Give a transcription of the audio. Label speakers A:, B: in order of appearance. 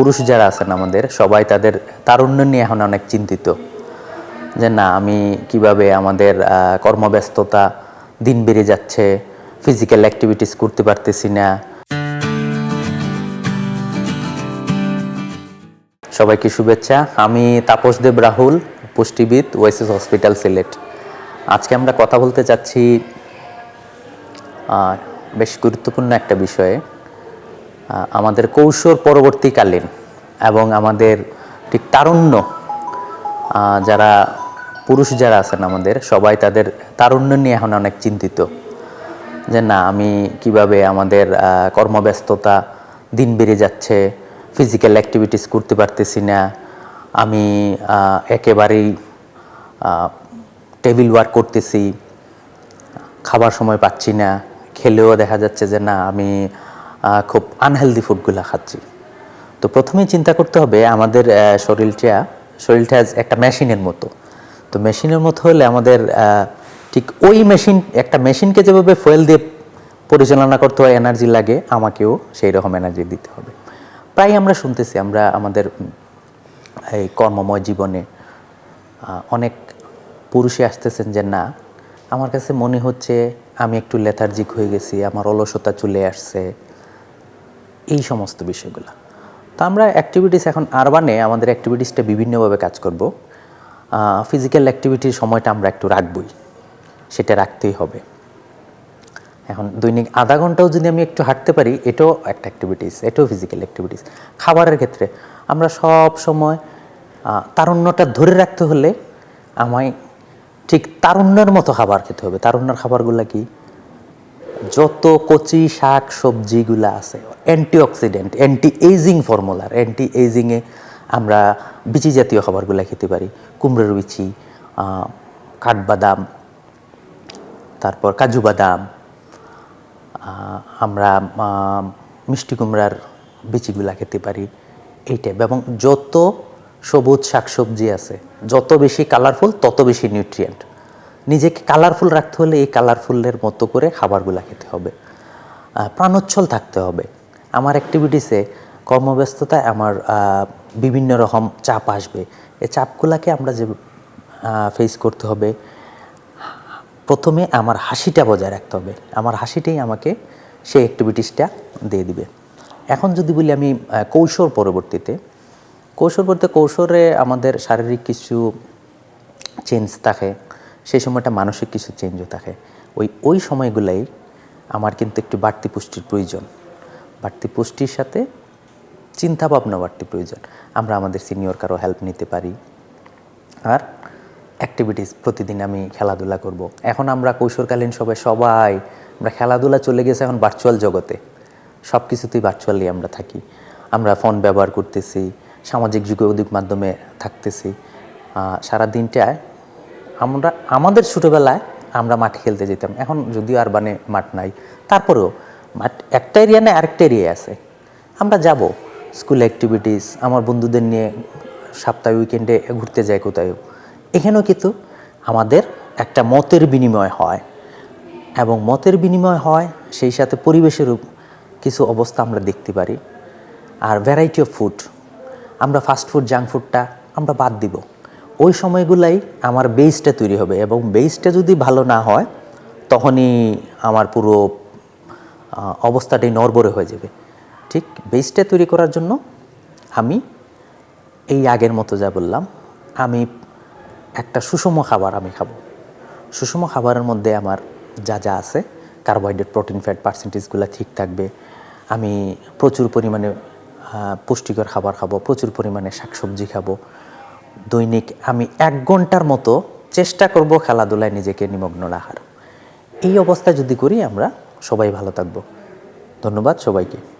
A: পুরুষ যারা আছেন আমাদের, সবাই তাদের তারুণ্য নিয়ে এখন অনেক চিন্তিত। যে না, আমি কীভাবে আমাদের কর্মব্যস্ততা দিন বেড়ে যাচ্ছে ফিজিক্যাল অ্যাক্টিভিটিস করতে পারতেছি না। সবাইকে শুভেচ্ছা। আমি তাপস দেব রাহুল, পুষ্টিবিদ, ওয়েসিস হসপিটাল সিলেট। আজকে আমরা কথা বলতে চাচ্ছি বেশ গুরুত্বপূর্ণ একটা বিষয়ে। আমাদের কৌশল পরবর্তীকালীন এবং আমাদের ঠিক তারুণ্য যারা পুরুষ যারা আছেন আমাদের, সবাই তাদের তারুণ্য নিয়ে এখন অনেক চিন্তিত। যে না, আমি কীভাবে আমাদের কর্মব্যস্ততা দিন বেড়ে যাচ্ছে ফিজিক্যাল অ্যাক্টিভিটিস করতে পারতেছি না, আমি একেবারেই টেবিল ওয়ার্ক করতেছি, খাবার সময় পাচ্ছি না, খেলেও দেখা যাচ্ছে যে না, আমি খুব আনহেলদি ফুডগুলো খাচ্ছি। তো প্রথমেই চিন্তা করতে হবে, আমাদের শরীরটা শরীরটা একটা মেশিনের মতো। তো মেশিনের মতো হলে আমাদের ঠিক ওই মেশিন একটা মেশিনকে যেভাবে ফুয়েল দিয়ে পরিচালনা করতে হয় এনার্জি লাগে, আমাকেও সেই রকম এনার্জি দিতে হবে। প্রায় আমরা শুনতেছি, আমরা আমাদের এই কর্মময় জীবনে অনেক পুরুষে আসতেছেন যে না, আমার কাছে মনে হচ্ছে আমি একটু লেথার্জিক হয়ে গেছি, আমার অলসতা চলে আসছে। এই সমস্ত বিষয়গুলো। তো আমরা অ্যাক্টিভিটিস এখন আরবানে আমাদের অ্যাক্টিভিটিসটা বিভিন্নভাবে কাজ করব। ফিজিক্যাল অ্যাক্টিভিটির সময়টা আমরা একটু রাখবই। সেটা রাখতেই হবে। এখন দৈনিক আধা ঘন্টাও যদি আমি একটু হাঁটতে পারি, এটাও একটা অ্যাক্টিভিটিস এটাও ফিজিক্যাল অ্যাক্টিভিটিস খাবারের ক্ষেত্রে আমরা সব সময় তারুণ্যটা ধরে রাখতে হলে আমায় ঠিক তারুণ্যের মতো খাবার খেতে হবে। তারুণ্যের খাবারগুলো কি? যত কচি শাক সবজিগুলো আছে অ্যান্টিঅক্সিডেন্ট অ্যান্টি এইজিং ফর্মুলার অ্যান্টি এইজিংয়ে আমরা বিচি জাতীয় খাবারগুলো খেতে পারি। কুমড়োর বিচি কাঠবাদাম, তারপর কাজু বাদাম আমরা মিষ্টি কুমড়ার বিচিগুলা খেতে পারি এই টাইপ এবং যত সবুজ শাকসবজি আছে, যত বেশি কালারফুল তত বেশি নিউট্রিয়েন্ট নিজেকে কালারফুল রাখতে হলে এই কালারফুলের মতো করে খাবারগুলো খেতে হবে। প্রাণোচ্ছল থাকতে হবে। আমার অ্যাক্টিভিটিসে কর্মব্যস্ততায় আমার বিভিন্ন রকম চাপ আসবে। এই চাপগুলাকে আমরা যে ফেস করতে হবে, প্রথমে আমার হাসিটা বজায় রাখতে হবে। আমার হাসিটাই আমাকে সেই অ্যাক্টিভিটিসটা দিয়ে দিবে। এখন যদি বলি আমি কৌশল পরবর্তীতে, কৌশল বলতে কৌশলে আমাদের শারীরিক কিছু চেঞ্জ থাকে। সেই সময়টা মানসিক কিছু চেঞ্জও থাকে। ওই ওই সময়গুলাই আমার কিন্তু একটু বাড়তি পুষ্টির প্রয়োজন। বাড়তি পুষ্টির সাথে চিন্তা ভাবনা বাড়তি প্রয়োজন। আমরা আমাদের সিনিয়র কারও হেল্প নিতে পারি। আর অ্যাক্টিভিটিস প্রতিদিন আমি খেলাধুলা করব। এখন আমরা কৈশোরকালীন সবাই সবাই, আমরা খেলাধুলা চলে গেছে এখন ভার্চুয়াল জগতে। সব কিছুতেই ভার্চুয়ালি আমরা থাকি। আমরা ফোন ব্যবহার করতেছি, সামাজিক যোগাযোগ মাধ্যমে থাকতেছি। সারা দিনটায় আমরা, আমাদের ছোটোবেলায় আমরা মাঠে খেলতে যেতাম। এখন যদিও আর বানে মাঠ নাই। তারপরেও মাঠ একটা এরিয়া না, আরেকটা এরিয়া আছে। আমরা যাব স্কুল অ্যাক্টিভিটিস আমার বন্ধুদের নিয়ে সপ্তাহে উইকেন্ডে ঘুরতে যাই কোথাও এখানেও কিন্তু আমাদের একটা মতের বিনিময় হয়। এবং মতের বিনিময় হয়, সেই সাথে পরিবেশের কিছু অবস্থা আমরা দেখতে পারি। আর ভ্যারাইটি অফ ফুড আমরা ফাস্ট ফুড জাঙ্ক ফুডটা আমরা বাদ দিব। ওই সময়গুলাই আমার বেসটা তৈরি হবে এবং বেসটা যদি ভালো না হয়, তখনই আমার পুরো অবস্থাটাই নড়বড়ে হয়ে যাবে। ঠিক বেসটা তৈরি করার জন্য আমি এই আগের মতো যা বললাম, আমি একটা সুষম খাবার আমি খাব। সুষম খাবারের মধ্যে আমার যা যা আছে কার্বোহাইড্রেট প্রোটিন ফ্যাট পার্সেন্টেজগুলো ঠিক থাকবে। আমি প্রচুর পরিমাণে পুষ্টিকর খাবার খাব, প্রচুর পরিমাণে শাকসবজি খাব। দৈনিক আমি এক ঘণ্টার মতো চেষ্টা করব খেলাধুলায় নিজেকে নিমগ্ন রাখার। এই অবস্থা যদি করি আমরা সবাই ভালো থাকব। ধন্যবাদ সবাইকে।